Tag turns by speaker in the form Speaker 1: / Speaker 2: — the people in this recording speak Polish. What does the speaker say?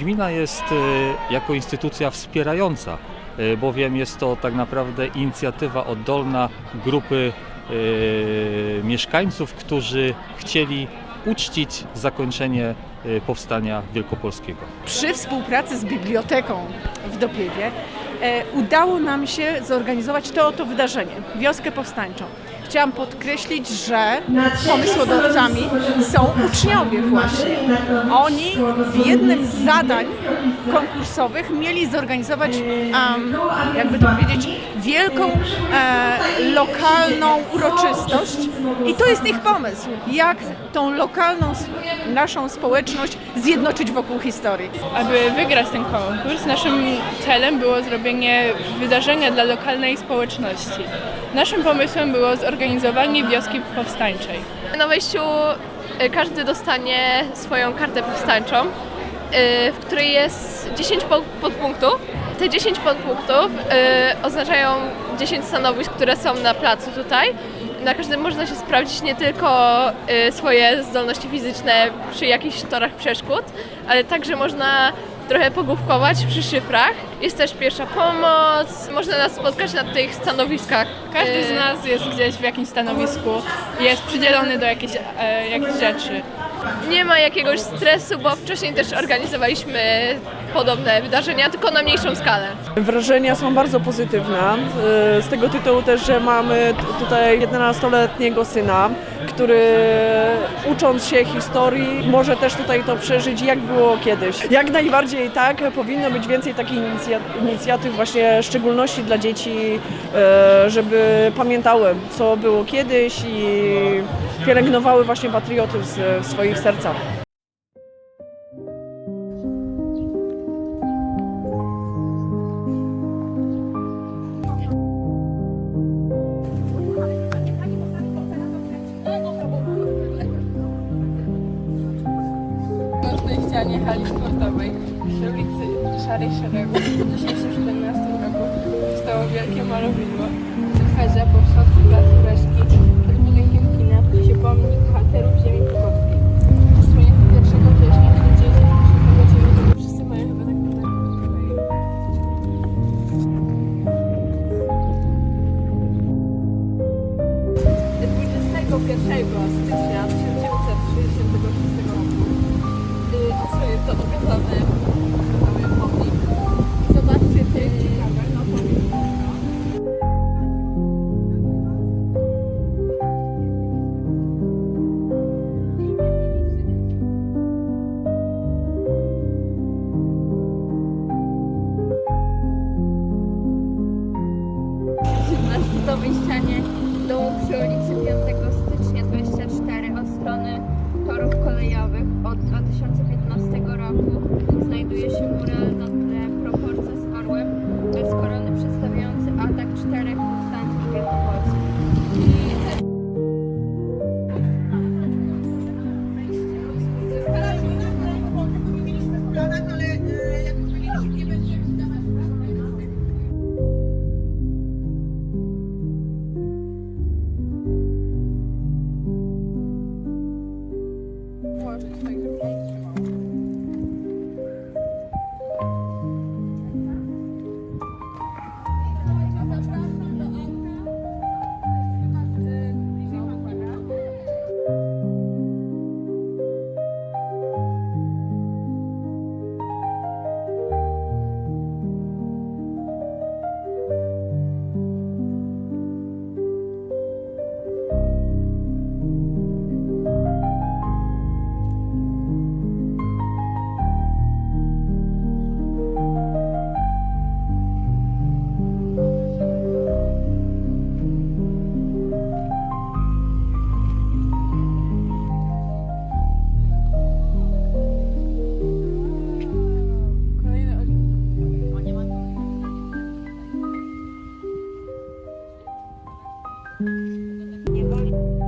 Speaker 1: Gmina jest e, jako instytucja wspierająca, e, bowiem jest to tak naprawdę inicjatywa oddolna grupy e, mieszkańców, którzy chcieli uczcić zakończenie powstania wielkopolskiego.
Speaker 2: Przy współpracy z biblioteką w Dopiewie udało nam się zorganizować to oto wydarzenie, wioskę powstańczą. Chciałam podkreślić, że pomysłodawcami są uczniowie właśnie. Oni w jednym z zadań konkursowych mieli zorganizować, em, jakby to powiedzieć, wielką e, lokalną uroczystość i to jest ich pomysł, jak tą lokalną naszą społeczność zjednoczyć wokół historii.
Speaker 3: Aby wygrać ten konkurs, naszym celem było zrobienie wydarzenia dla lokalnej społeczności. Naszym pomysłem było zorganizowanie wioski powstańczej.
Speaker 4: Na wejściu y, każdy dostanie swoją kartę powstańczą, y, w której jest 10 po- podpunktów. Te 10 podpunktów y, oznaczają 10 stanowisk, które są na placu tutaj. Na każdym można się sprawdzić nie tylko swoje zdolności fizyczne przy jakichś torach przeszkód, ale także można trochę pogłówkować przy szyfrach. Jest też pierwsza pomoc, można nas spotkać na tych stanowiskach.
Speaker 3: Każdy
Speaker 4: Y,
Speaker 3: z nas jest gdzieś w jakimś stanowisku, jest przydzielony do jakiejś, e, jakichś rzeczy.
Speaker 4: Nie ma jakiegoś stresu, bo wcześniej też organizowaliśmy podobne wydarzenia, tylko na mniejszą skalę.
Speaker 5: Wrażenia są bardzo pozytywne. y, Z tego tytułu też, że mamy tutaj 11-letniego syna, który ucząc się historii może też tutaj to przeżyć, jak było kiedyś. Jak najbardziej tak, powinno być więcej takich inicja- inicjatyw, właśnie w szczególności dla dzieci, y, żeby pamiętały, co było kiedyś i pielęgnowały właśnie patriotyzm w swoich sercach.
Speaker 3: Na ścianie hali sportowej przy ulicy Szarej Szeregu w 2017 roku powstało wielkie malowidło. Ferze po środku placu stycznia 1966 roku y, odsłonię to okazane okazany pomnik. Zobaczcie, ciekawe, no pomnik.
Speaker 6: na ścianie domu przy ulicy 5 od 2015 roku
Speaker 3: 你别。